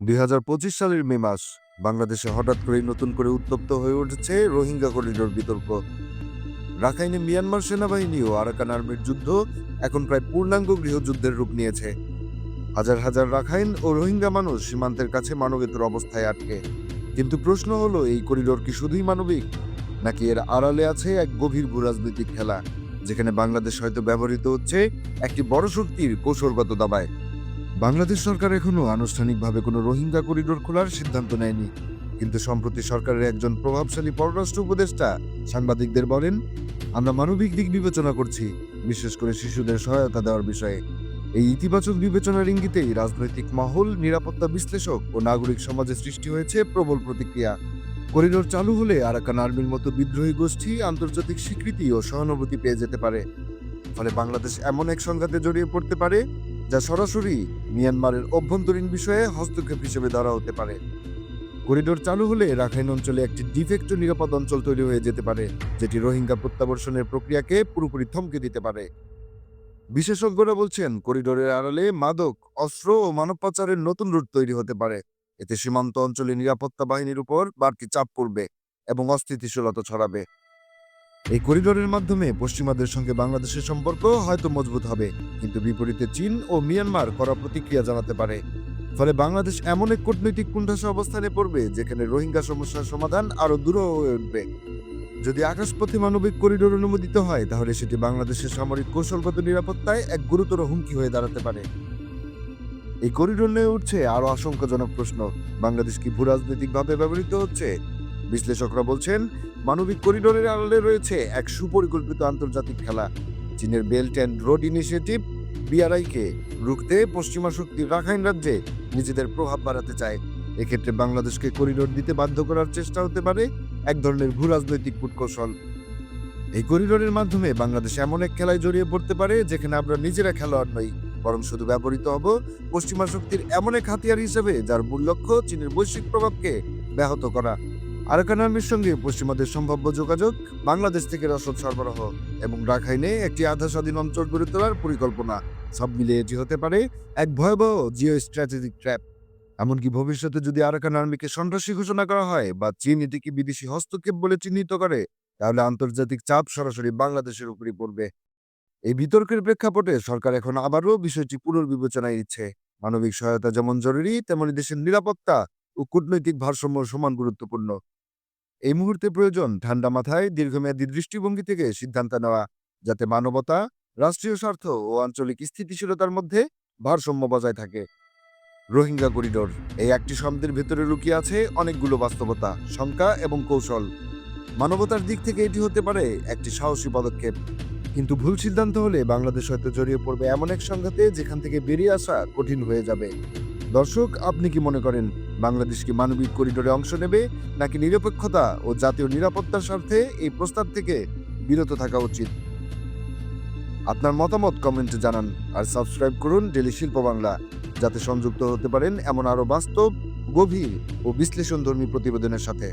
দু হাজার পঁচিশ সালের মে মাস, বাংলাদেশে হঠাৎ করেই নতুন করে উত্তপ্ত হয়ে উঠেছে রোহিঙ্গা করিডোর বিতর্ক। রাখাইনে মিয়ানমার সেনাবাহিনী ও আরাকান আর্মির যুদ্ধ এখন প্রায় পূর্ণাঙ্গ গৃহযুদ্ধের রূপ নিয়েছে। হাজার হাজার রাখাইন ও রোহিঙ্গা মানুষ সীমান্তের কাছে মানবেতর অবস্থায় আটকে। কিন্তু প্রশ্ন হলো, এই করিডোর কি শুধুই মানবিক? নাকি এর আড়ালে আছে এক গভীর ভূরাজনৈতিক খেলা, যেখানে বাংলাদেশ হয়তো ব্যবহৃত হচ্ছে একটি বড় শক্তির কৌশলগত দাবায়? বাংলাদেশ সরকার এখনও আনুষ্ঠানিকভাবে কোনো রোহিঙ্গা করিডোর খোলার সিদ্ধান্ত নেয়নি। কিন্তু সম্প্রতি সরকারের একজন প্রভাবশালী পররাষ্ট্র উপদেষ্টা সাংবাদিকদের বলেন, আমরা মানবিক দিক বিবেচনা করছি, বিশেষ করে শিশুদের সহায়তা দেওয়ার বিষয়ে। এই ইতিবাচক বিবেচনার ইঙ্গিতেই রাজনৈতিক মহল, নিরাপত্তা বিশ্লেষক ও নাগরিক সমাজে সৃষ্টি হয়েছে প্রবল প্রতিক্রিয়া। করিডোর চালু হলে আরাকান আর্মির মতো বিদ্রোহী গোষ্ঠী আন্তর্জাতিক স্বীকৃতি ও সহানুভূতি পেয়ে যেতে পারে। ফলে বাংলাদেশ এমন এক সংঘাতে জড়িয়ে পড়তে পারে যা সরাসরি মিয়ানমারের অভ্যন্তরীণ বিষয়ে হস্তক্ষেপ হিসেবে ধরা হতে পারে। করিডোর চালু হলে রাখাইন অঞ্চলে একটি ডিফেক্ট নিরাপদ অঞ্চল তৈরি হয়ে যেতে পারে, যেটি রোহিঙ্গা প্রত্যাবর্ষণের প্রক্রিয়াকে পুরোপুরি থমকে দিতে পারে। বিশেষজ্ঞরা বলছেন, করিডোরের আড়ালে মাদক, অস্ত্র ও মানব পাচারের নতুন রুট তৈরি হতে পারে। এতে সীমান্ত অঞ্চলে নিরাপত্তা বাহিনীর উপর বাড়তি চাপ পড়বে এবং অস্থিতিশীলতা ছড়াবে। এই করিডোরের মাধ্যমে পশ্চিমাদের সঙ্গে বাংলাদেশের সম্পর্ক হয়তো মজবুত হবে, কিন্তু বিপরীতে চীন ও মিয়ানমার কড়া প্রতিক্রিয়া জানাতে পারে। ফলে বাংলাদেশ এমন এক কূটনৈতিক কুণ্ঠাসা অবস্থানে পড়বে, যেখানে রোহিঙ্গা সমস্যার সমাধান আরও দূর হয়ে উঠবে। যদি আকাশপথে মানবিক করিডোর অনুমোদিত হয়, তাহলে সেটি বাংলাদেশের সামরিক কৌশলগত নিরাপত্তায় এক গুরুতর হুমকি হয়ে দাঁড়াতে পারে। এই করিডোর নিয়ে উঠছে আরও আশঙ্কাজনক প্রশ্ন। বাংলাদেশ কি ভূরাজনৈতিকভাবে ব্যবহৃত হচ্ছে? বিশ্লেষকরা বলছেন, মানবিক করিডোরের আড়ালে রয়েছে এক সুপরিকল্পিত আন্তর্জাতিক খেলা। চীনের বেল্ট অ্যান্ড রোড ইনিশিয়েটিভ, বিআরআইকে রুখতে পশ্চিমা শক্তি রাখাইন রাজ্যে নিজেদের প্রভাব বাড়াতে চায়। এক্ষেত্রে বাংলাদেশকে করিডোর দিতে বাধ্য করার চেষ্টা হতে পারে এক ধরনের ভূ রাজনৈতিক কূটকৌশল। এই করিডোরের মাধ্যমে বাংলাদেশ এমন এক খেলায় জড়িয়ে পড়তে পারে যেখানে আমরা নিজেরা খেলোয়াড় নই, বরং শুধু ব্যবহৃত হব পশ্চিমা শক্তির এমন এক হাতিয়ার হিসেবে যার মূল লক্ষ্য চীনের বৈশ্বিক প্রভাবকে ব্যাহত করা। আরাকান আর্মির সঙ্গে পশ্চিমাদের সম্ভাব্য যোগাযোগ, বাংলাদেশ থেকে রসদ সরবরাহ এবং রাখাইনে একটি আধা স্বাধীন অঞ্চল গড়ে তোলার পরিকল্পনা। সব মিলে এটি হতে পারে এক ভয়াবহ জিও স্ট্র্যাটেজিক ট্র্যাপ এমনকি ভবিষ্যতে যদি আরাকান আর্মিকে সন্ত্রাসী ঘোষণা করা হয় বা চীন এটিকে বিদেশি হস্তক্ষেপ বলে চিহ্নিত করে, তাহলে আন্তর্জাতিক চাপ সরাসরি বাংলাদেশের উপরই পড়বে। এই বিতর্কের প্রেক্ষাপটে সরকার এখন আবারও বিষয়টি পুনর্বিবেচনায় নিচ্ছে। মানবিক সহায়তা যেমন জরুরি, তেমনি দেশের নিরাপত্তা ও কূটনৈতিক ভারসাম্য সমান গুরুত্বপূর্ণ। এই মুহূর্তে প্রয়োজন ঠান্ডা মাথায় দীর্ঘমেয়াদী দৃষ্টিভঙ্গি থেকে সিদ্ধান্ত নেওয়া, যাতে মানবতা, রাষ্ট্রীয় স্বার্থ ও আঞ্চলিক স্থিতিশীলতার মধ্যে ভারসাম্য বজায় থাকে। রোহিঙ্গা করিডোর, এই একটি শব্দের ভেতরে লুকিয়ে আছে অনেকগুলো বাস্তবতা, শঙ্কা এবং কৌশল। মানবতার দিক থেকে এটি হতে পারে একটি সাহসী পদক্ষেপ। কিন্তু ভুল সিদ্ধান্ত হলে বাংলাদেশ হয়তো জড়িয়ে পড়বে এমন এক সংঘাতে যেখান থেকে বেরিয়ে আসা কঠিন হয়ে যাবে। দর্শক, আপনি কি মনে করেন বাংলাদেশ কি মানবিক করিডোরে অংশ নেবে, নাকি নিরপেক্ষতা ও জাতীয় নিরাপত্তার স্বার্থে এই প্রস্তাব থেকে বিরত থাকা উচিত? আপনার মতামত কমেন্টে জানান আর সাবস্ক্রাইব করুন ডেলি শিল্প বাংলা, যাতে সংযুক্ত হতে পারেন এমন আরও বাস্তব, গভীর ও বিশ্লেষণধর্মী প্রতিবেদনের সাথে।